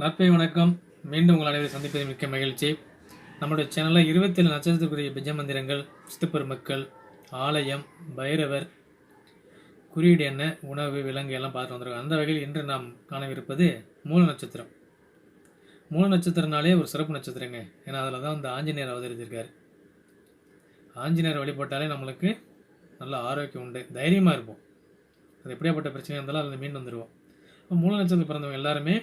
நற்பை வணக்கம். மீண்டும் உங்கள் அனைவரை சந்திப்பது மிக்க மகிழ்ச்சி. நம்மளுடைய சேனலில் இருபத்தேழு நட்சத்திரத்துக்குரிய பிஜ மந்திரங்கள் சித்தப்பெருமக்கள் ஆலயம் பைரவர் குறியீடு என்ன உணவு விலங்கு எல்லாம் பார்த்து வந்திருக்கோம் அந்த வகையில் இன்று நாம் காணவிருப்பது மூல நட்சத்திரம். மூல நட்சத்திரனாலே ஒரு சிறப்பு நட்சத்திரங்க. ஏன்னா அதில் தான் அந்த ஆஞ்சநேயர் அவதரிச்சிருக்காரு. ஆஞ்சநேயர் வழிபட்டாலே நம்மளுக்கு நல்ல ஆரோக்கியம் உண்டு. தைரியமாக இருப்போம். அது எப்படியாப்பட்ட பிரச்சனையாக இருந்தாலும் அதில் மீண்டு வந்துடுவோம் மூல நட்சத்திரம் பிறந்தவங்க எல்லாருமே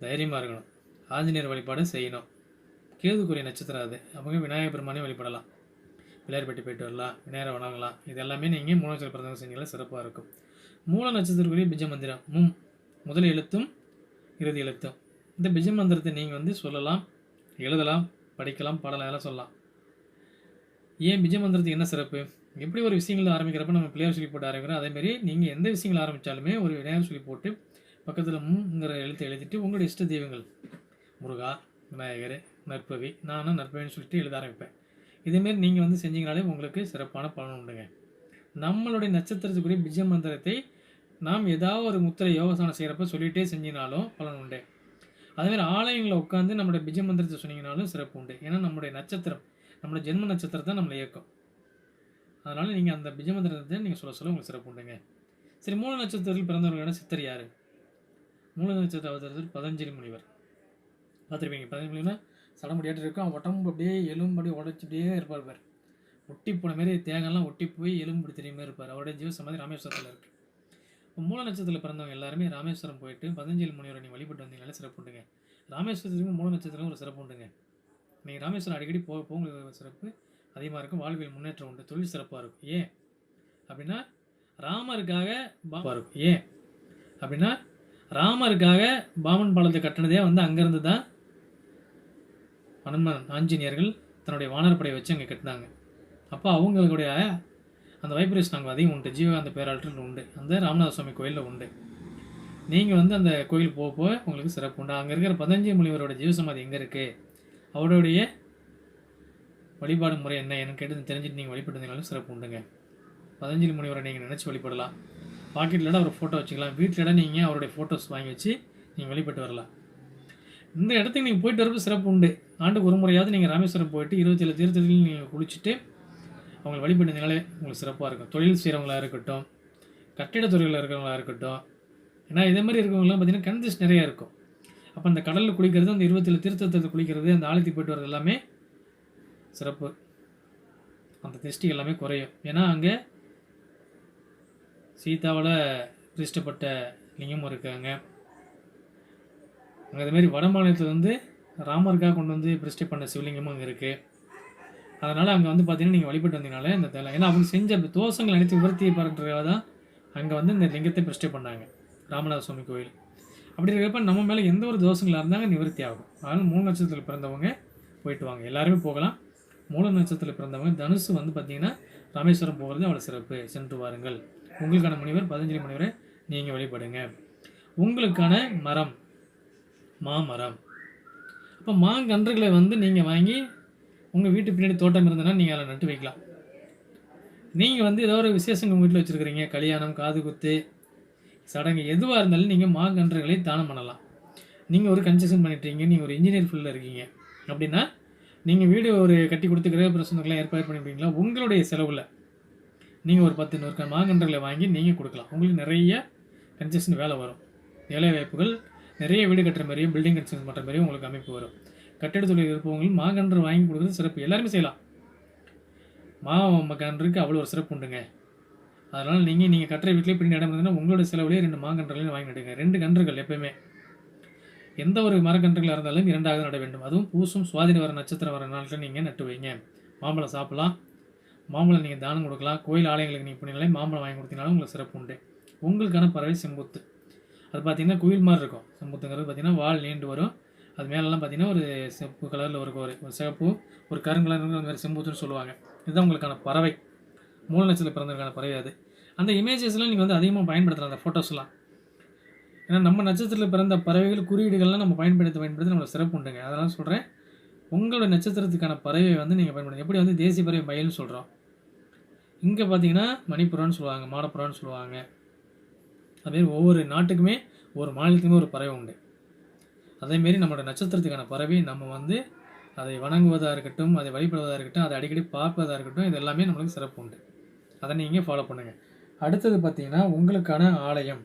தைரியமாக இருக்கணும். ஆஞ்சநேயர் வழிபாடு செய்யணும். கேதுக்குரிய நட்சத்திரம் அது. அவங்க விநாயகர் பெருமானையும் வழிபடலாம். பிள்ளையார்பட்டி போயிட்டு வரலாம். விநாயகர் வணங்கலாம். இது எல்லாமே நீங்கள் மூல பிரதமர் செஞ்சீங்களா சிறப்பாக இருக்கும். மூல நட்சத்திரக்குரிய பிஜ மந்திரம் மும். முதல் எழுத்தும் இறுதி எழுத்தும். இந்த பிஜ மந்திரத்தை நீங்கள் வந்து சொல்லலாம் எழுதலாம் படிக்கலாம் பாடலாம் எல்லாம் சொல்லலாம். ஏன் பிஜ மந்திரத்துக்கு என்ன சிறப்பு? எப்படி ஒரு விஷயங்கள் ஆரம்பிக்கிறப்ப நம்ம பிள்ளையார் சொல்லி போட்டு ஆரம்பிக்கிறோம் அதேமாரி நீங்கள் எந்த விஷயங்கள் ஆரம்பித்தாலுமே ஒரு விநாயகர் சொல்லி போட்டு பக்கத்தில் முங்கிற எழுத்தை எழுதிட்டு உங்களுடைய இஷ்ட தெய்வங்கள் முருகா விநாயகர் நற்பவி நானும் நற்பவின்னு சொல்லிட்டு எழுத ஆரம்பிப்பேன். இதேமாரி நீங்கள் வந்து செஞ்சீங்கனாலே உங்களுக்கு சிறப்பான பலன் உண்டுங்க. நம்மளுடைய நட்சத்திரத்துக்குரிய பிஜ மந்திரத்தை நாம் ஏதாவது ஒரு முத்திரை யோகாசனம் செய்கிறப்ப சொல்லிகிட்டே செஞ்சினாலும் பலன் உண்டு. அதேமாதிரி ஆலயங்களில் உட்காந்து நம்மளுடைய பிஜ மந்திரத்தை சொன்னீங்கனாலும் சிறப்பு உண்டு. ஏன்னா நம்மளுடைய நட்சத்திரம் நம்மளுடைய ஜென்ம நட்சத்திரத்தை நம்மளை இயக்கும். அதனால் நீங்கள் அந்த பிஜ மந்திரத்தை நீங்கள் சொல்ல சொல்ல உங்களுக்கு சிறப்பு உண்டுங்க. சரி மூல நட்சத்திரத்தில் பிறந்தவர்களான சித்தர் யார்? மூல நட்சத்திர அவதரத்தில் பதஞ்சலி முனிவர். பார்த்துருப்பீங்க. பதஞ்சலி முனிவர் சடமுடியாட்டு இருக்கும். உடம்பு அப்படியே எலும்பு அப்படியே உடச்சி அப்படியே இருப்பார் பார் ஒட்டி போன மாதிரி தேங்காய்லாம் ஒட்டி போய் எலும்பு தெரிய மாதிரி இருப்பார். அவருடைய ஜீவ சமாதி ராமேஸ்வரத்தில் இருக்குது இப்போ மூல நட்சத்திரத்தில் பிறந்தவங்க எல்லாருமே ராமேஸ்வரம் போயிட்டு பதஞ்சலி முனிவரை நீங்கள் வழிபட்டு வந்தீங்கனாலே சிறப்பு உண்டுங்க. ராமேஸ்வரத்துக்கும் மூல நட்சத்திரம் ஒரு சிறப்பு உண்டுங்க. நீங்கள் ராமேஸ்வரம் அடிக்கடி போக போக சிறப்பு. அதிகமாக இருக்கும். வாழ்வியல் முன்னேற்றம் உண்டு. தொழில் சிறப்பாக இருக்கும். ஏன்? அப்படின்னா ராமருக்காக பாபா இருக்கும் ஏன்? அப்படின்னா ராமருக்காக பாமன் பாலத்தை கட்டினதே வந்து அங்கேருந்து தான் வனமன் ஆஞ்சநேயர்கள் தன்னுடைய வானரப்படையை வச்சு அங்கே கட்டினாங்க. அப்போ அவங்களுடைய அந்த வைப்ரேஷன் அங்கே அதிகம் உண்டு. ஜீவகாந்த பேராற்றல் உண்டு. அந்த ராமநாத சுவாமி கோயிலில் உண்டு. நீங்கள் வந்து அந்த கோயில் போக போக உங்களுக்கு சிறப்பு உண்டு. அங்கே இருக்கிற பதினஞ்சு முனிவரோட ஜீவசமாதி எங்கே இருக்குது அவருடைய வழிபாடு முறை என்ன? என்னன்னு கேட்டு தெரிஞ்சுட்டு நீங்கள் வழிபட்டுருந்தீங்களும் சிறப்பு உண்டுங்க. பதினஞ்சு முனிவரை நீங்கள் நினச்சி வழிபடலாம். பாக்கெட்டில் ஒரு ஃபோட்டோ வச்சுக்கலாம். வீட்டில் நீங்கள் அவருடைய ஃபோட்டோஸ் வாங்கி வச்சு நீங்கள் வழிபட்டு வரலாம். இந்த இடத்துக்கு நீங்கள் போயிட்டு வரப்போ சிறப்பு உண்டு. ஆண்டுக்கு ஒரு முறையாவது நீங்கள் ராமேஸ்வரம் போயிட்டு இருபத்தேழு தீர்த்தத்தில் நீங்கள் குளிச்சுட்டு அவங்களை வழிபட்டதுனாலே உங்களுக்கு சிறப்பாக இருக்கும். தொழில் செய்கிறவங்களா இருக்கட்டும் கட்டிட துறையில் இருக்கிறவங்களாக இருக்கட்டும். ஏன்னா இதே மாதிரி இருக்கிறவங்களாம் பார்த்தீங்கன்னா கன்ஜஸ்ட் நிறையா இருக்கும். அப்போ அந்த கடலில் குளிக்கிறது அந்த இருபத்தேழு தீர்த்தத்தில் குளிக்கிறது அந்த ஆலயத்துக்கு போயிட்டு வரது எல்லாமே சிறப்பு. அந்த திருஷ்டி எல்லாமே குறையும். ஏன்னா அங்கே சீதாவோட பிரிஷ்டப்பட்ட லிங்கமும் இருக்காங்க. அங்கே அதுமாரி வட மாநிலத்தில் வந்து ராமருக்காக கொண்டு வந்து பிரதிஷ்டை பண்ண சிவலிங்கமும் அங்கே இருக்குது அதனால் அங்கே வந்து பார்த்தீங்கன்னா நீங்கள் வழிபட்டு வந்தீங்கனாலே இந்த தலை ஏன்னா அவங்க செஞ்ச தோஷங்கள் அனைத்து விவரத்தியை பரட்டுறதுக்காக தான் அங்கே வந்து இந்த லிங்கத்தை பிரதிஷ்டை பண்ணாங்க. ராமநாத சுவாமி கோயில். அப்படி இருக்கிறப்ப நம்ம மேலே எந்த ஒரு தோஷங்களாக இருந்தாங்க நிவர்த்தி ஆகும். அதனால் மூணு நட்சத்திரத்தில் பிறந்தவங்க போயிட்டு வாங்க. எல்லாருமே போகலாம். மூல நட்சத்திரத்தில் பிறந்தவங்க தனுசு வந்து பார்த்தீங்கன்னா ராமேஸ்வரம் போகிறது அவ்வளோ சிறப்பு. சென்று வாருங்கள். உங்களுக்கான முனிவர் பதஞ்சலி முனிவரை நீங்கள் வழிபடுங்க. உங்களுக்கான மரம் மாமரம். இப்போ மாங்கன்றுகளை வந்து நீங்கள் வாங்கி உங்கள் வீட்டு பின்னாடி தோட்டம் இருந்ததுன்னா நீங்கள் அதில் நட்டு வைக்கலாம். நீங்கள் வந்து ஏதோ ஒரு விசேஷம் உங்கள் வீட்டில் வச்சுருக்கிறீங்க. கல்யாணம் காது குத்து சடங்கு எதுவாக இருந்தாலும் நீங்கள் மாங்கன்றுகளை தானம் பண்ணலாம். நீங்கள் ஒரு கன்ஸ்ட்ரக்ஷன் பண்ணிட்டீங்க நீங்கள் ஒரு இன்ஜினியர் ஃபீல்டில் இருக்கீங்க. அப்படின்னா நீங்கள் வீடு ஒரு கட்டி கொடுத்து கிரக பிரசனங்கள்லாம் ஏற்பாடு பண்ணிவிட்டீங்களா உங்களுடைய செலவில். நீங்கள் ஒரு பத்து நூறு மாங்கன்றுகளை வாங்கி நீங்கள் கொடுக்கலாம். உங்களுக்கு நிறைய கன்ஸ்ட்ரக்ஷன் வேலை வரும். வேலை வாய்ப்புகள் நிறைய வீடு கட்டுற மாதிரியும் பில்டிங் கன்ஸ்ட்ரக்ஷன் பண்ணுற மாதிரியும் உங்களுக்கு அமைப்பு வரும். கட்டிட தொழில் இருப்பவங்களும் மாங்கன்று வாங்கி கொடுக்குறது சிறப்பு. எல்லாருமே செய்யலாம். மா கன்றுக்கு அவ்வளோ ஒரு சிறப்பு உண்டுங்க. அதனால் நீங்கள் நீங்கள் கட்டுற வீட்டிலே பின்னாடி இடம் இருந்ததுன்னா உங்களோட செலவுலேயே ரெண்டு மாங்கன்றுகளையும் வாங்கி நடுங்க. ரெண்டு கன்றுகள் எப்பயுமே. எந்த ஒரு மரக்கன்றுகளாக இருந்தாலும் இரண்டாவது நட வேண்டும். அதுவும் பூசும் சுவாதின வர நட்சத்திரம் வர நாட்கள் நீங்கள் நட்டு வைங்க. மாம்பழம் சாப்பிட்லாம். மாம்பழம் நீங்கள் தானம் கொடுக்கலாம். கோயில் ஆலயங்களுக்கு நீங்கள் பண்ணினாலே மாம்பழம் வாங்கி கொடுத்தீங்கனாலும் உங்களுக்கு சிறப்பு உண்டு. உங்களுக்கான பறவை செம்புத்து. அது பார்த்தீங்கன்னா குயில் மாதிரி இருக்கும். செம்புத்துங்கிறது பார்த்தீங்கன்னா வால் நீண்டு வரும். அது மேலெல்லாம் பார்த்தீங்கன்னா ஒரு செப்பு கலரில் ஒரு ஒரு ஒரு சிவப்பு ஒரு கருங்கலர் அந்த மாதிரி செம்புத்துன்னு சொல்லுவாங்க. இதுதான் உங்களுக்கான பறவை. மூல நட்சத்திரத்தில் பிறந்ததுக்கான பறவை அது. அந்த இமேஜஸ்லாம் நீங்கள் வந்து அதிகமாக பயன்படுத்தலாம் அந்த ஃபோட்டோஸ்லாம் ஏன்னா நம்ம நட்சத்திரத்தில் பிறந்த பறவைகள் குறியீடுகள்லாம் நம்ம பயன்படுத்த பயன்படுத்தி நம்மளை சிறப்பு உண்டுங்க. அதெல்லாம் சொல்கிறேன் உங்களோட நட்சத்திரத்துக்கான பறவை வந்து நீங்கள் பயன்படுத்துங்க எப்படி வந்து தேசிய பறவை மயில்னு சொல்கிறோம் இங்கே பார்த்தீங்கன்னா மணிப்புறான்னு சொல்லுவாங்க மாடப்புறான்னு சொல்லுவாங்க. அதுமாரி ஒவ்வொரு நாட்டுக்குமே ஒவ்வொரு மாநிலத்துக்குமே ஒரு பறவை உண்டு. அதேமாரி நம்மளோட நட்சத்திரத்துக்கான பறவை நம்ம வந்து அதை வணங்குவதாக இருக்கட்டும் அதை வழிபடுவதாக இருக்கட்டும் அதை அடிக்கடி பார்ப்பதாக இருக்கட்டும் இது எல்லாமே நம்மளுக்கு சிறப்பு உண்டு. அதை நீங்கள் ஃபாலோ பண்ணுங்கள் அடுத்தது பார்த்தீங்கன்னா உங்களுக்கான ஆலயம்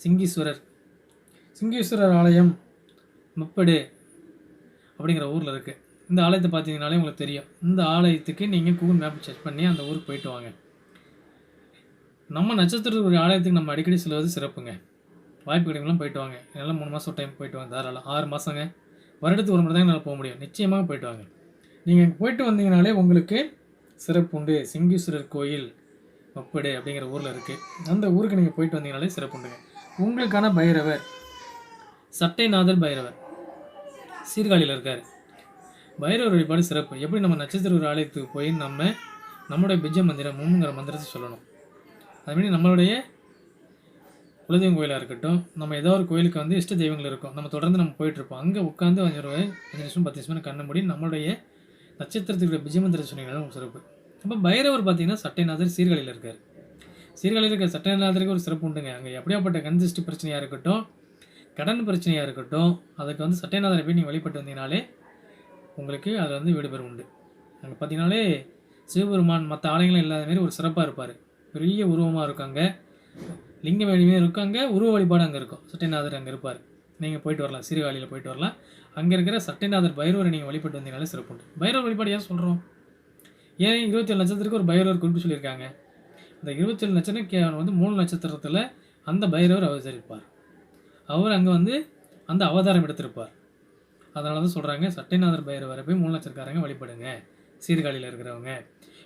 சிங்கீஸ்வரர். சிங்கீஸ்வரர் ஆலயம் முப்படு அப்படிங்கிற ஊரில் இருக்குது இந்த ஆலயத்தை பார்த்தீங்கனாலே உங்களுக்கு தெரியும். இந்த ஆலயத்துக்கு நீங்கள் கூகுள் மேப் செக் பண்ணி அந்த ஊருக்கு போயிட்டு வாங்க. நம்ம நட்சத்திரத்துக்கு ஒரு ஆலயத்துக்கு நம்ம அடிக்கடி செல்வது சிறப்புங்க. வாய்ப்பு கிடைக்கலாம் போயிட்டு வாங்க. என்னால் மூணு மாதம் டைம் போயிட்டு வாங்க. தாராளம். ஆறு மாதங்க வருடத்துக்கு ஒரு முறை தான் என்னால் போக முடியும். நிச்சயமாக போயிட்டு வாங்க. நீங்கள் போயிட்டு வந்தீங்கனாலே உங்களுக்கு சிறப்பு உண்டு. சிங்கீஸ்வரர் கோயில் மப்படு அப்படிங்கிற ஊரில் இருக்குது அந்த ஊருக்கு நீங்கள் போயிட்டு வந்தீங்கனாலே சிறப்பு உண்டுங்க. உங்களுக்கான பைரவர் சட்டைநாதர் பைரவர். சீர்காழியில் இருக்கார். பைரவர் வழிபாடு சிறப்பு. எப்படி நம்ம நட்சத்திர ஒரு ஆலயத்துக்கு போய் நம்ம நம்மளுடைய பிஜ மந்திரம் மும்ங்கிற மந்திரத்தை சொல்லணும். அதுமாரி நம்மளுடைய குலதெய்வம் கோயிலாக இருக்கட்டும் நம்ம ஏதோ ஒரு கோயிலுக்கு வந்து இஷ்ட தெய்வங்கள் இருக்கும். நம்ம தொடர்ந்து நம்ம போயிட்டுருப்போம் அங்கே உட்காந்து அஞ்சு ரூபாய் அஞ்சு நிமிஷம் பத்து நிமிஷம் கண்ண மூடி நம்மளுடைய நட்சத்திரத்துக்குள்ள பிஜமந்திரத்தை சொன்னீங்கன்னா சிறப்பு. அப்போ பைரவர் பார்த்தீங்கன்னா சட்டைநாதர் சீர்காழியில் இருக்கார். சீர்காழியில் இருக்கிற சட்டைநாதருக்கு ஒரு சிறப்பு உண்டுங்க. அங்கே எப்படியாப்பட்ட கன்ஜஸ்ட் பிரச்சனையாக இருக்கட்டும் கடன் பிரச்சனையாக இருக்கட்டும் அதுக்கு வந்து சட்டைநாதரை போய் நீங்கள் வழிபட்டு வந்தீங்கனாலே உங்களுக்கு அதில் வந்து விடுபெறும் உண்டு. அங்கே பார்த்தீங்கனாலே சிவபெருமான் மற்ற ஆலயங்களும் இல்லாத மாரி ஒரு சிறப்பாக இருப்பார். பெரிய உருவமாக இருக்காங்க லிங்க வழியுமே இருக்காங்க உருவ வழிபாடு அங்கே இருக்கும். சட்டைநாதர் அங்கே இருப்பார். நீங்கள் போயிட்டு வரலாம் சீர்காழியில் போயிட்டு வரலாம். அங்கே இருக்கிற சட்டைநாதர் பைரவரை நீங்கள் வழிபட்டு வந்தீங்கனாலே சிறப்பு உண்டு. பைரவர் வழிபாடு ஏன் சொல்கிறோம் ஏன் இருபத்தேழு நட்சத்திரத்துக்கு ஒரு பைரவர் குறிப்பிட்டு சொல்லியிருக்காங்க? இந்த இருபத்தேழு நட்சத்திரம் கே வந்து மூணு நட்சத்திரத்தில் அந்த பைரவர் அவதரிப்பார். அவர் அங்கே வந்து அந்த அவதாரம் எடுத்திருப்பார். அதனால தான் சொல்கிறாங்க சட்டைநாதர் பைரவரை போய் மூணு லட்சக்காரங்க வழிபடுங்க சீர்காழியில் இருக்கிறவங்க.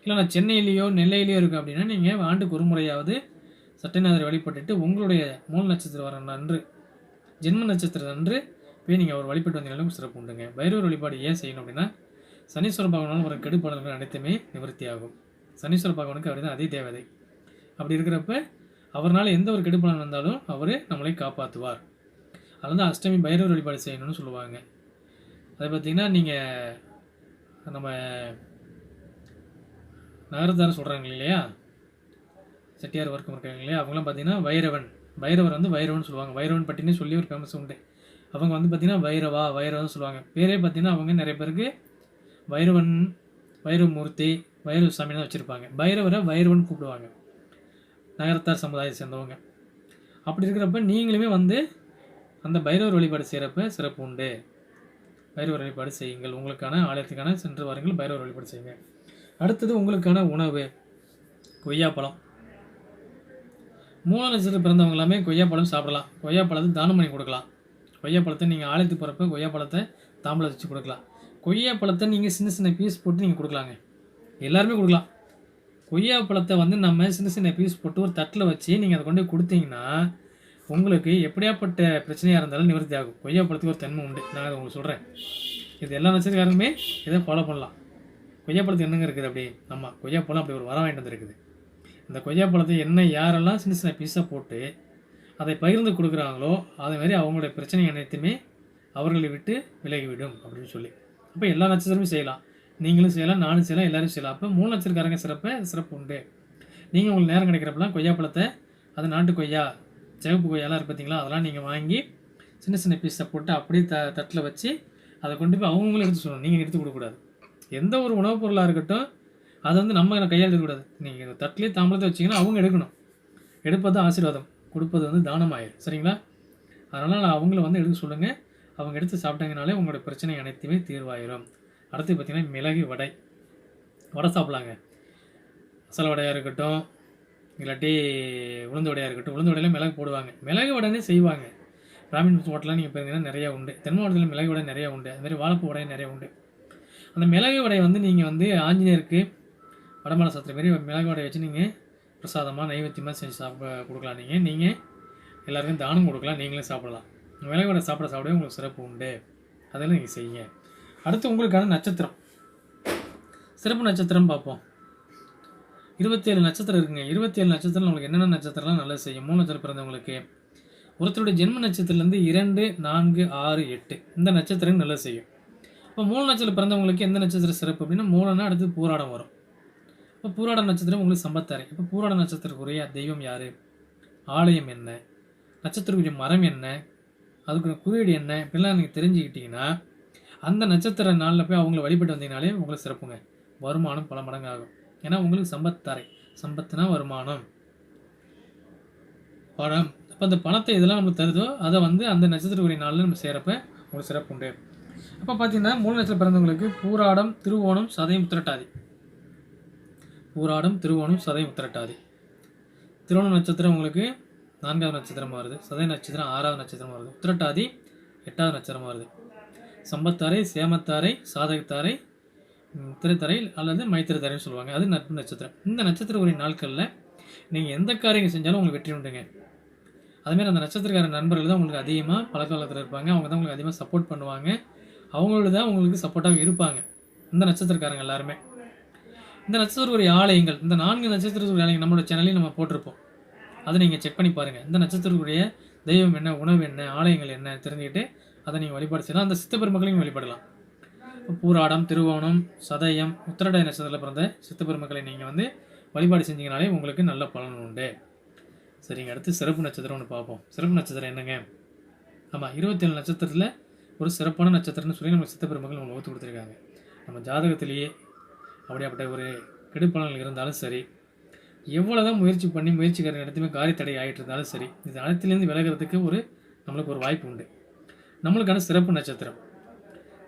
இல்லை நான் சென்னையிலேயோ நெல்லையிலேயோ இருக்கு அப்படின்னா நீங்கள் ஆண்டுக்கு ஒரு முறையாவது சட்டைநாதரை வழிபட்டுட்டு உங்களுடைய மூணு நட்சத்திரம் வர அன்று ஜென்ம நட்சத்திரம் அன்று போய் நீங்கள் அவர் வழிபட்டு வந்தீங்களும் சிறப்பு உண்டுங்க. பைரவர் வழிபாடு ஏன் செய்யணும் அப்படின்னா சனீஸ்வர பகவானால் வர கெடுபாடல்கள் அனைத்துமே நிவர்த்தி ஆகும் சனீஸ்வர பகவானுக்கு அவர் தான் அதே தேவதை அப்படி இருக்கிறப்ப அவரால் எந்த ஒரு கெடுபலன் வந்தாலும் அவர் நம்மளை காப்பாற்றுவார் அதில் தான் அஷ்டமி பைரவர் வழிபாடு செய்யணும்னு சொல்லுவாங்க. அதை பார்த்தீங்கன்னா நீங்கள் நம்ம நகரத்தார் சொல்கிறாங்க இல்லையா? செட்டியார் ஒர்க்கம் இருக்காங்க இல்லையா? அவங்களாம் பார்த்தீங்கன்னா வைரவன். வைரவர் வந்து வைரவன் சொல்லுவாங்க. வைரவன் பட்டினே சொல்லி ஒரு ஃபேமஸ் உண்டு. அவங்க வந்து பார்த்திங்கன்னா வைரவா வைரவன் சொல்லுவாங்க. பேரே பார்த்தீங்கன்னா அவங்க நிறைய பேருக்கு வைரவன் வைரவமூர்த்தி வைரவ சாமி தான் வச்சுருப்பாங்க. பைரவரை வைரவன் கூப்பிடுவாங்க. நகரத்தார் சமுதாயத்தை சேர்ந்தவங்க. அப்படி இருக்கிறப்ப நீங்களுமே வந்து அந்த பைரவர் வழிபாடு செய்கிறப்ப சிறப்பு உண்டு. பைரவர் வழிபாடு செய்யுங்கள். உங்களுக்கான ஆலயத்துக்கான சென்று வாருங்கள். பைரவர் வழிபாடு செய்யுங்க அடுத்தது உங்களுக்கான உணவு கொய்யாப்பழம் மூல லட்சத்தில் பிறந்தவங்க எல்லாமே கொய்யாப்பழம் சாப்பிடலாம். கொய்யாப்பழத்தை தானம் பண்ணி கொடுக்கலாம். கொய்யாப்பழத்தை நீங்கள் ஆலயத்துக்கு போகிறப்ப கொய்யாப்பழத்தை தாம்பளை வச்சு கொடுக்கலாம். கொய்யாப்பழத்தை நீங்கள் சின்ன சின்ன பீஸ் போட்டு நீங்கள் கொடுக்கலாங்க. எல்லாருமே கொடுக்கலாம். கொய்யாப்பழத்தை வந்து நம்ம சின்ன சின்ன பீஸ் போட்டு ஒரு தட்டில் வச்சு நீங்கள் அதை கொண்டு கொடுத்தீங்கன்னா உங்களுக்கு எப்படியாப்பட்ட பிரச்சனையாக இருந்தாலும் நிவர்த்தி ஆகும். கொய்யாப்பழத்துக்கு ஒரு தன்மை உண்டு. நான் உங்களுக்கு சொல்கிறேன் இது எல்லா நட்சத்திரக்காரங்களுமே இதை ஃபாலோ பண்ணலாம். கொய்யாப்பழத்துக்கு என்னங்க இருக்குது அப்படி? ஆமாம் கொய்யாப்பழம் அப்படி ஒரு வர வாங்கிட்டு வந்துருக்குது. இந்த கொய்யாப்பழத்தை என்ன யாரெல்லாம் சின்ன சின்ன பீஸாக போட்டு அதை பகிர்ந்து கொடுக்குறாங்களோ அதே மாதிரி அவங்களுடைய பிரச்சனை அனைத்துமே அவர்களை விட்டு விலகிவிடும் அப்படின்னு சொல்லி. அப்போ எல்லா நட்சத்திரமும் செய்யலாம். நீங்களும் செய்யலாம் நானும் செய்யலாம் எல்லோரும் செய்யலாம். அப்போ மூணு நட்சத்திரக்காரங்க சிறப்பு சிறப்பு உண்டு. நீங்கள் உங்களுக்கு நேரம் கிடைக்கிறப்பெல்லாம் கொய்யாப்பழத்தை அது நாட்டு கொய்யா சிவப்பு கொய்யாலாம் பார்த்தீங்களா அதெல்லாம் நீங்கள் வாங்கி சின்ன சின்ன பீஸை போட்டு அப்படியே த தட்டில் வச்சு அதை கொண்டு போய் அவங்களும் எடுத்து சொல்லணும். நீங்கள் எடுத்து கொடுக்கக்கூடாது. எந்த ஒரு உணவுப் பொருளாக இருக்கட்டும் அதை வந்து நம்ம கையால் எடுக்கக்கூடாது நீங்கள் தட்டிலே தாம்பளத்தை வச்சிங்கன்னா அவங்க எடுக்கணும். எடுப்பது ஆசீர்வாதம். கொடுப்பது வந்து தானமாயிரும். சரிங்களா? அதனால் நான் அவங்கள வந்து எடுக்க சொல்லுங்கள் அவங்க எடுத்து சாப்பிட்டாங்கனாலே உங்களோட பிரச்சனை அனைத்துமே தீர்வாயிரும். அடுத்து பார்த்திங்கன்னா மிளகு வடை. வடை சாப்பிட்லாங்க. மசாலா வடையாக இருக்கட்டும் இல்லாட்டி உளுந்து வடையாக இருக்கட்டும் உளுந்து வடையில மிளகு போடுவாங்க. மிளகு வடைனே செய்வாங்க. பிராமின் ஹோட்டலாம் நீங்கள் பார்த்தீங்கன்னா நிறையா உண்டு. தென் மாவட்டத்தில் மிளகு வடை நிறையா உண்டு. அதுமாதிரி வாழைப்பூ வடை நிறையா உண்டு. அந்த மிளகு வடை வந்து நீங்கள் வந்து ஆஞ்சநேயருக்கு வடமாலை சாத்திர மாரி மிளகு வடையை வச்சு நீங்கள் பிரசாதமாக நைவேத்தியமாக செஞ்சு சாப்பிட கொடுக்கலாம். நீங்கள் நீங்கள் எல்லாருக்கும் தானம் கொடுக்கலாம். நீங்களும் சாப்பிடலாம். மிளகு வடை சாப்பிட சாப்பிடவே உங்களுக்கு சிறப்பு உண்டு. அதெல்லாம் நீங்கள் செய்யுங்க. அடுத்து உங்களுக்கான நட்சத்திரம். சிறப்பு நட்சத்திரம் பார்ப்போம். இருபத்தேழு நட்சத்திரம் இருக்குங்க. இருபத்தேழு நட்சத்திரம் உங்களுக்கு என்னென்ன நட்சத்திரம்லாம் நல்லது செய்யும்? மூணு நட்சத்திரம் பிறந்தவங்களுக்கு. ஒருத்தருடைய ஜென்ம நட்சத்திரத்துலேருந்து இரண்டு நான்கு ஆறு எட்டு. இந்த நட்சத்திரம் நல்லது செய்யும். இப்போ மூணு நட்சத்திரம் பிறந்தவங்களுக்கு எந்த நட்சத்திரம் சிறப்பு அப்படின்னா மூணுன்னா அடுத்து பூராடம் வரும். இப்போ பூராட நட்சத்திரம் உங்களுக்கு சம்பத்தாரு. இப்போ பூராட நட்சத்திரக்குரிய தெய்வம் யார்? ஆலயம் என்ன? நட்சத்திரக்குரிய மரம் என்ன? அதுக்கு குறியீடு என்ன? இப்படிலாம் நீங்கள் தெரிஞ்சுக்கிட்டிங்கன்னா அந்த நட்சத்திர நாளில் போய் அவங்கள வழிபட்டு வந்தீங்கனாலே உங்களுக்கு சிறப்புங்க. வருமானம் பல மடங்கு ஆகும் ஏன்னா உங்களுக்கு சம்பத் தரை. சம்பத்துனா வருமானம். பணம் அப்போ அந்த பணத்தை இதெல்லாம் நம்மளுக்கு தருதோ அதை வந்து அந்த நட்சத்திரக்குரிய நாளில் நம்ம செய்கிறப்ப உங்களுக்கு சிறப்பு உண்டு. அப்போ பார்த்தீங்கன்னா மூணு நட்சத்திரம் பிறந்தவங்களுக்கு பூராடம் திருவோணம் சதயம் உத்திரட்டாதி. பூராடம் திருவோணம் சதயம் உத்திரட்டாதி. திருவோணம் நட்சத்திரம் உங்களுக்கு நான்காவது நட்சத்திரமாக வருது. சதய நட்சத்திரம் ஆறாவது நட்சத்திரமாக வருது. உத்திரட்டாதி எட்டாவது நட்சத்திரமாக வருது. சம்பத்தாரை சேமத்தாரை சாதகத்தாரை திரைத்தரை அல்லது மைத்திருத்தரைன்னு சொல்லுவாங்க. அது நட்பு நட்சத்திரம். இந்த நட்சத்திர உரிய நாட்களில் நீங்கள் எந்த காரியம் செஞ்சாலும் உங்களுக்கு வெற்றி உண்டுங்க. அதுமாரி அந்த நட்சத்திரக்கார நண்பர்கள் தான் உங்களுக்கு அதிகமாக பழக்காலத்தில் இருப்பாங்க. அவங்க தான் உங்களுக்கு அதிகமாக சப்போர்ட் பண்ணுவாங்க. அவங்களோட தான் உங்களுக்கு சப்போர்ட்டாக இருப்பாங்க. இந்த நட்சத்திரக்காரங்க எல்லாருமே. இந்த நட்சத்திரக்குரிய ஆலயங்கள் இந்த நான்கு நட்சத்திரத்துக்குரிய ஆலயங்கள் நம்மளோட சேனலையும் நம்ம போட்டிருப்போம். அதை நீங்கள் செக் பண்ணி பாருங்கள் இந்த நட்சத்திரக்குரிய தெய்வம் என்ன உணவு என்ன ஆலயங்கள் என்ன தெரிஞ்சுக்கிட்டு அதை நீங்கள் வழிபாடு செய்யலாம். அந்த சித்த பெருமக்களையும் வழிபடலாம். பூராடம் திருவோணம் சதயம் உத்திரடாய நட்சத்திரத்தில் பிறந்த சித்தப்பெருமக்களை நீங்கள் வந்து வழிபாடு செஞ்சீங்கனாலே உங்களுக்கு நல்ல பலன் உண்டு. சரிங்க அடுத்து சிறப்பு நட்சத்திரம் ஒன்று பார்ப்போம். சிறப்பு நட்சத்திரம் என்னங்க? ஆமாம் இருபத்தேழு நட்சத்திரத்தில் ஒரு சிறப்பான நட்சத்திரம்னு சொல்லி நம்ம சித்தப்பெருமக்கள் நம்ம ஒத்து கொடுத்துருக்காங்க. நம்ம ஜாதகத்திலேயே அப்படியாப்பட்ட ஒரு கெடுப்பலன்கள் இருந்தாலும் சரி எவ்வளோதான் முயற்சி பண்ணி முயற்சிக்கிற இடத்துமே காரியத்தடை தடை ஆகிட்டு இருந்தாலும் சரி இது அனைத்துலேருந்து விலகிறதுக்கு ஒரு நம்மளுக்கு ஒரு வாய்ப்பு உண்டு. நம்மளுக்கான சிறப்பு நட்சத்திரம்.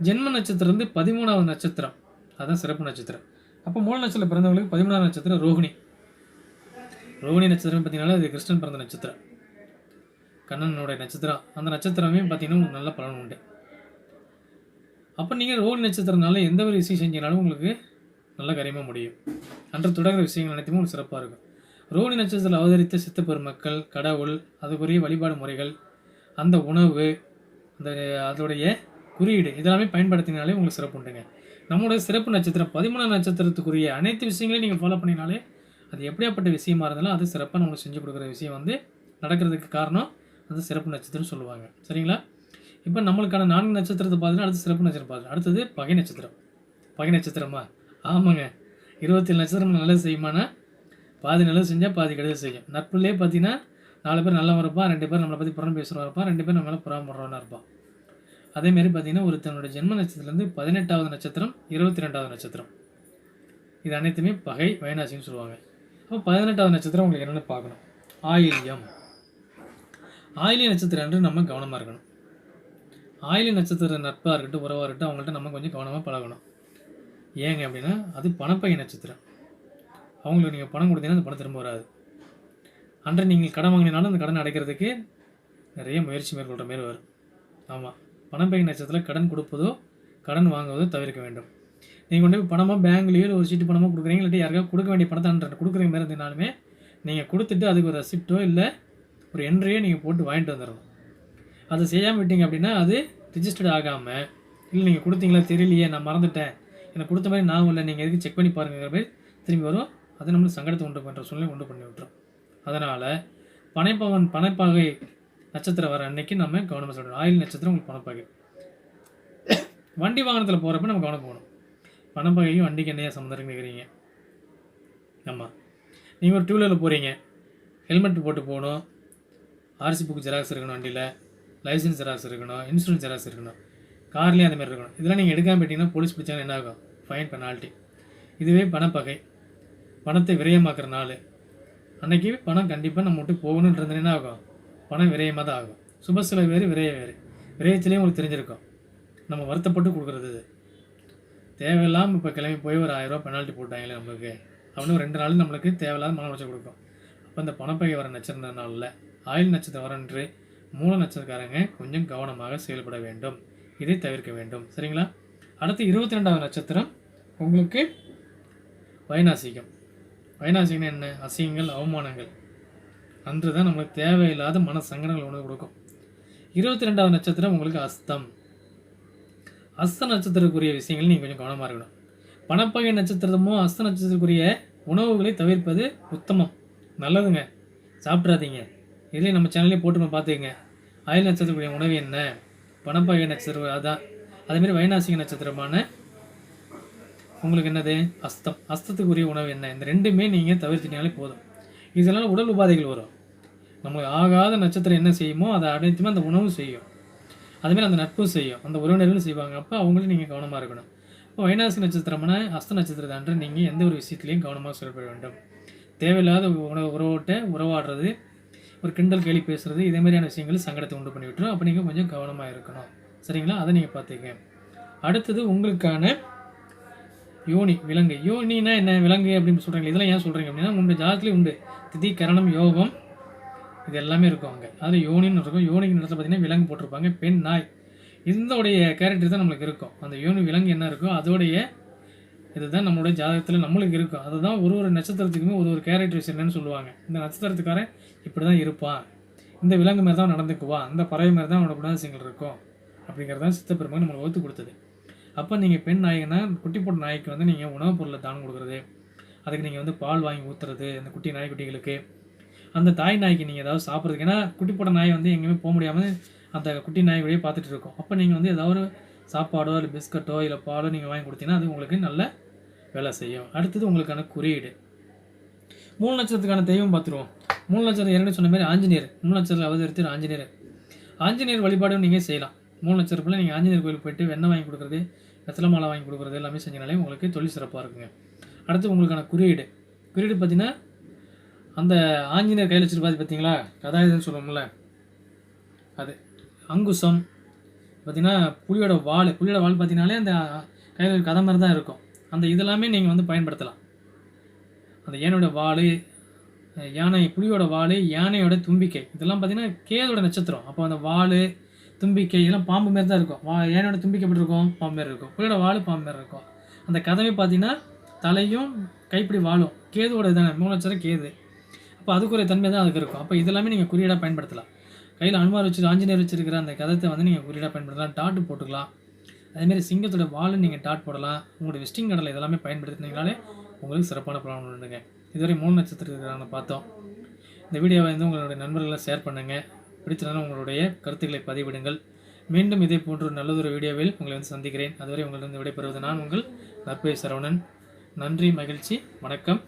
ஜென்ம நட்சத்திரம் வந்து பதிமூணாவது நட்சத்திரம். அதுதான் சிறப்பு நட்சத்திரம். அப்போ மூல நட்சத்திரம் பிறந்தவங்களுக்கு பதிமூணாவது நட்சத்திரம் ரோஹிணி ரோஹிணி நட்சத்திரம் பார்த்தீங்கன்னா அது கிருஷ்ணன் பிறந்த நட்சத்திரம். கண்ணனுடைய நட்சத்திரம். அந்த நட்சத்திரமே பார்த்தீங்கன்னா உங்களுக்கு நல்ல பலன் உண்டு. அப்போ நீங்கள் ரோஹிணி நட்சத்திரனால எந்த ஒரு விஷயம் செஞ்சீங்கனாலும் உங்களுக்கு நல்ல காரியமாக முடியும். அன்று தொடங்குற விஷயங்கள் அனைத்துமே உங்களுக்கு சிறப்பாக இருக்கும். ரோஹிணி நட்சத்திரத்தில் அவதரித்த சித்தப்பெருமக்கள் கடவுள் அதுக்குரிய வழிபாடு முறைகள் அந்த உணவு அந்த அதோடைய குறியீடு. இதெல்லாமே பயன்படுத்தினாலே உங்களுக்கு சிறப்பு உண்டுங்க. நம்மளோட சிறப்பு நட்சத்திரம் பதிமூணாம் நட்சத்திரத்துக்குரிய அனைத்து விஷயங்களையும் நீங்கள் ஃபாலோ பண்ணினாலே அது எப்படியாப்பட்ட விஷயமா இருந்தாலும் அது சிறப்பாக நம்மளுக்கு செஞ்சு கொடுக்குற விஷயம் வந்து நடக்கிறதுக்கு காரணம் அது சிறப்பு நட்சத்திரம் சொல்லுவாங்க. சரிங்களா? இப்போ நம்மளுக்கான நான்கு நட்சத்திரத்தை பார்த்தீங்கன்னா அடுத்து சிறப்பு நட்சத்திரம் பார்த்து அடுத்தது பகை நட்சத்திரம். பகை நட்சத்திரமா? ஆமாங்க. இருபத்தேழு நட்சத்திரம் நல்லது செய்யுமானா? பாதி நல்லது செஞ்சால் பாதி கெடுதல் செய்யும். நட்புலேயே பார்த்தீங்கன்னா நாலு பேர் நல்லவன் இருப்பான் ரெண்டு பேர் நம்மளை பற்றி புறம் பேசுகிறவன் இருப்பான் ரெண்டு பேர் நம்மளால் மேலே புறம் இருப்பான். அதேமாரி பார்த்தீங்கன்னா ஒருத்தனோட ஜென்ம நட்சத்திரத்துலேருந்து பதினெட்டாவது நட்சத்திரம் இருபத்தி ரெண்டாவது நட்சத்திரம். இது அனைத்துமே பகை வைனாசின்னு சொல்லுவாங்க. அப்போ பதினெட்டாவது நட்சத்திரம் உங்களுக்கு என்னென்னு பார்க்கணும். ஆயில்யம். ஆயிலிய நட்சத்திரம் என்று நம்ம கவனமாக இருக்கணும். ஆயிலிய நட்சத்திர நட்பாக இருக்கட்டும் உறவாக இருக்கட்டும் அவங்கள்ட்ட நம்ம கொஞ்சம் கவனமாக பழகணும். ஏங்க அப்படின்னா அது பணப்பைய நட்சத்திரம். அவங்களுக்கு நீங்கள் பணம் கொடுத்தீங்கன்னா அந்த பணம் திரும்ப வராது. அன்றை நீங்கள் கடன் வாங்கினாலும் அந்த கடன் அடைக்கிறதுக்கு நிறைய முயற்சி மேற்கொள்கிற மாரி வரும். ஆமாம் பணப்பகை நட்சத்திரத்தில் கடன் கொடுப்பதோ கடன் வாங்குவதோ தவிர்க்க வேண்டும். நீங்கள் கொண்டு போய் பணமாக பேங்க்லேயோ ஒரு சீட்டு பணமாக கொடுக்குறீங்க இல்லாட்டி யாருக்காவது கொடுக்க வேண்டிய பணத்தை அன்ற கொடுக்குற மாதிரி இருந்தாலுமே நீங்கள் கொடுத்துட்டு அதுக்கு ஒரு ரெசிப்டோ இல்லை ஒரு என்ட்ரியோ நீங்கள் போட்டு வாங்கிட்டு வந்துடணும். அதை செய்யாமல் விட்டீங்க அப்படின்னா அது ரிஜிஸ்டர்ட் ஆகாமல் இல்லை நீங்கள் கொடுத்தீங்களா தெரியலையே நான் மறந்துட்டேன் எனக்கு கொடுத்த மாதிரி நான் இல்லை நீங்கள் எதுக்கு செக் பண்ணி பாருங்கிற மாதிரி திரும்பி வரும். அது நம்மளுக்கு சங்கடத்தை உண்டு பண்ணுற சூழ்நிலை உண்டு பண்ணி விட்டுரும். அதனால் பனைப்பவன் பனைப்பாகை நட்சத்திரம் வர அன்னைக்கு நம்ம கவனமாக சொல்லணும் ஆயில் நட்சத்திரம் உங்களுக்கு பணப்பகை. வண்டி வாகனத்தில் போகிறப்ப நம்ம கவனம் போகணும். பணப்பகையும் வண்டிக்கு என்னையா சம்மந்தம் கேட்குறீங்க ஆமாம் நீங்கள் ஒரு டூவீலரில் போகிறீங்க ஹெல்மெட் போட்டு போகணும். ஆர்சி புக் ஜெராக்ஸ் இருக்கணும் வண்டியில். லைசன்ஸ் ஜெராக்ஸ் இருக்கணும். இன்சூரன்ஸ் ஜெராக்ஸ் இருக்கணும். கார்லேயும் அந்த மாதிரி இருக்கணும். இதெல்லாம் நீங்கள் எடுக்காமல் போயிட்டீங்கன்னா போலீஸ் பிடிச்சாங்க என்ன ஆகும்? ஃபைன் பெனால்ட்டி இதுவே பணப்பகை. பணத்தை விரயமாக்குற நாள். அன்றைக்கி பணம் கண்டிப்பாக நம்ம விட்டு போகணுன்றது என்ன ஆகும்? பணம் விரயமாக தான் ஆகும். சுப செலவு வேறு விரய வேறு. விரயத்திலேயே உங்களுக்கு தெரிஞ்சிருக்கும். நம்ம வருத்தப்பட்டு கொடுக்குறது இது. தேவையில்லாமல் இப்போ கிளம்பி போய் ஒரு ஆயிரரூவா பெனால்ட்டி போட்டாங்களே நம்மளுக்கு. அப்படின்னு ரெண்டு நாள் நம்மளுக்கு தேவையில்லாத மன உளைச்சல் கொடுக்கும். அப்போ இந்த பணப்பகை வர நட்சத்திர நாளில் ஆயில் நட்சத்திரம் வரன்று மூல நட்சத்திரக்காரங்க கொஞ்சம் கவனமாக செயல்பட வேண்டும். இதை தவிர்க்க வேண்டும். சரிங்களா? அடுத்து இருபத்தி ரெண்டாவது நட்சத்திரம் உங்களுக்கு வைநாசிகம். வைநாசிகம் என்ன? அசிங்கங்கள் அவமானங்கள். அன்று தான் நம்மளுக்கு தேவையில்லாத மன சங்கடங்கள் உணவு கொடுக்கும். இருபத்தி ரெண்டாவது நட்சத்திரம் உங்களுக்கு அஸ்தம். அஸ்த நட்சத்திரக்குரிய விஷயங்கள் நீங்கள் கொஞ்சம் கவனமாக இருக்கணும். பணப்பகை நட்சத்திரமும் அஸ்த நட்சத்திரக்குரிய உணவுகளை தவிர்ப்பது உத்தமம். நல்லதுங்க. சாப்பிட்றாதீங்க இதுலேயும் நம்ம சேனல்லே போட்டு பார்த்துக்கங்க. அயல் நட்சத்திரக்குரிய உணவு என்ன? பணப்பகை நட்சத்திரம் அதான். அதேமாரி வைநாசிக நட்சத்திரமான உங்களுக்கு என்னது? அஸ்தம். அஸ்தத்துக்குரிய உணவு என்ன? இந்த ரெண்டுமே நீங்கள் தவிர்த்தினாலே போதும். இதனால் உடல் உபாதைகள் வரும். நம்மளுக்கு ஆகாத நட்சத்திரம் என்ன செய்யுமோ அதை அனைத்துமே அந்த உணவு செய்யும். அதுமாரி அந்த நட்பும் செய்யும். அந்த உறவினர்களும் செய்வாங்க. அப்போ அவங்களும் நீங்கள் கவனமாக இருக்கணும். இப்போ வைனாசி நட்சத்திரம்னா அஸ்த நட்சத்திரத்தை அன்று நீங்கள் எந்த ஒரு விஷயத்துலையும் கவனமாக செயல்பட வேண்டும். தேவையில்லாத உணவு உறவோட்ட உறவாடுறது ஒரு கிண்டல் கேலி பேசுகிறது இதே மாதிரியான விஷயங்கள் சங்கடத்தை உண்டு பண்ணி விட்டுரும். அப்போ நீங்கள் கொஞ்சம் கவனமாக இருக்கணும். சரிங்களா? அதை நீங்கள் பார்த்துக்கங்க அடுத்தது உங்களுக்கான யோனி விலங்கு. யோனினா என்ன? விலங்கு அப்படின்னு சொல்கிறீங்க இதெல்லாம் ஏன் சொல்கிறீங்க அப்படின்னா உங்கள் ஜாதத்துலேயும் உண்டு. திதி கரணம் யோகம் இது எல்லாமே இருக்கும் அங்கே. அதில் யோனின்னு இருக்கும். யோனிக்கு நடத்த பார்த்தீங்கன்னா விலங்கு போட்டிருப்பாங்க. பெண் நாய். இதோடைய கேரக்டர் தான் நம்மளுக்கு இருக்கும். அந்த யோனி விலங்கு என்ன இருக்கோ அதோடைய இதுதான் நம்மளுடைய ஜாதகத்தில் நம்மளுக்கு இருக்கும். அதுதான் ஒரு ஒரு நட்சத்திரத்துக்குமே ஒரு ஒரு கேரக்டர்ஸ் என்னன்னு சொல்லுவாங்க. இந்த நட்சத்திரத்துக்காரன் இப்படி தான் இருப்பான். இந்த விலங்கு மாதிரி தான் நடந்துக்குவான். அந்த பறவை மாதிரி தான் அவனோட குணாதிசயங்கள் இருக்கும். அப்படிங்கிறதான் சித்தப்பெருமை நம்மளுக்கு ஒத்து கொடுத்தது. அப்போ நீங்கள் பெண் நாய்க்குன்னா குட்டி போட்ட நாய்க்கு வந்து நீங்கள் உணவுப் பொருளை தானம் கொடுக்குறது. அதுக்கு நீங்கள் வந்து பால் வாங்கி ஊற்றுறது அந்த குட்டி நாய்க்குட்டிகளுக்கு அந்த தாய் நாய்க்கு நீங்கள் ஏதாவது சாப்பிட்றதுக்கு ஏன்னா குட்டி போட்ட நாய் வந்து எங்கேயுமே போக முடியாமல் அந்த குட்டி நாய் வழியே பார்த்துட்டு இருக்கோம் அப்போ நீங்கள் வந்து ஏதாவது சாப்பாடோ இல்லை பிஸ்கட்டோ இல்லை பாலோ நீங்கள் வாங்கி கொடுத்தீங்கன்னா அது உங்களுக்கு நல்ல வேலை செய்யும். அடுத்தது உங்களுக்கான குறியீடு. மூணு லட்சத்துக்கான தெய்வம் பார்த்துருவோம். மூணு லட்சம் இரண்டு சொன்ன மாதிரி ஆஞ்சநேயர். மூணு லட்சத்தில் அவதரித்து ஆஞ்சநேயர். ஆஞ்சநேயர் வழிபாடும் நீங்கள் செய்யலாம். மூணு லட்ச ரூபாயில் நீங்கள் ஆஞ்சநேயர் கோயிலுக்கு போயிட்டு வெண்ணெய் வாங்கி கொடுக்குறது வெத்தலை மாலை வாங்கி கொடுக்குறது எல்லாமே செஞ்சனாலே உங்களுக்கு தொழில் சிறப்பாக இருக்குங்க. அடுத்து உங்களுக்கான குறியீடு. குறியீடு பார்த்தீங்கன்னா அந்த ஆஞ்சநேயர் கையில் வச்சுருப்பாது பார்த்தீங்களா கதாயுதம்னு சொல்லுவோம்ல. அது அங்குசம் பார்த்தீங்கன்னா புலியோட வால் புலியோட வால் பார்த்தீங்கனாலே அந்த கையில் கதை மாதிரி தான் இருக்கும். அந்த இதெல்லாமே நீங்கள் வந்து பயன்படுத்தலாம். அந்த யானையோட வால் யானை புலியோட வால் யானையோட தும்பிக்கை. இதெல்லாம் பார்த்தீங்கன்னா கேதோட நட்சத்திரம். அப்போ அந்த வால் தும்பிக்கை இதெல்லாம் பாம்பு மாரி தான் இருக்கும். வா யானையோட தும்பிக்கை எப்படி இருக்கும்? பாம்பு மாரி இருக்கும். புலியோட வால் பாம்பு மாரி இருக்கும். அந்த கதவை பார்த்தீங்கன்னா தலையும் கைப்பிடி வாழும் கேதுவோட தானே மூலச்சரம் கேது. அப்போ அதுக்குரிய தன்மை தான் அதுக்கு இருக்கும். அப்போ இதெல்லாமே நீங்கள் குறியீடாக பயன்படுத்தலாம். கையில் அனுமார் வச்சு ஆஞ்சநேயர் வச்சிருக்கிற அந்த கதத்தை வந்து நீங்கள் குறியீடாக பயன்படுத்தலாம். டாட்டு போட்டுக்கலாம். அதேமாரி சிங்கத்தோட வாலை நீங்கள் டாட் போடலாம். உங்களோட விசிட்டிங் கடலை இதெல்லாமே பயன்படுத்தினீங்கனாலே உங்களுக்கு சிறப்பான பலன் உண்டுங்க. இதுவரை மூணு நட்சத்திரத்துக்கான பார்த்தோம். இந்த வீடியோவை வந்து உங்களுடைய நண்பர்களை ஷேர் பண்ணுங்கள் பிடிச்சதுனால உங்களுடைய கருத்துக்களை பதிவிடுங்கள். மீண்டும் இதே போன்ற ஒரு நல்லதொரு வீடியோவில் உங்களை வந்து சந்திக்கிறேன். அதுவரை உங்களிடம் விடைபெறுவது நான் உங்கள் நற்பை சரவணன். நன்றி மகிழ்ச்சி வணக்கம்.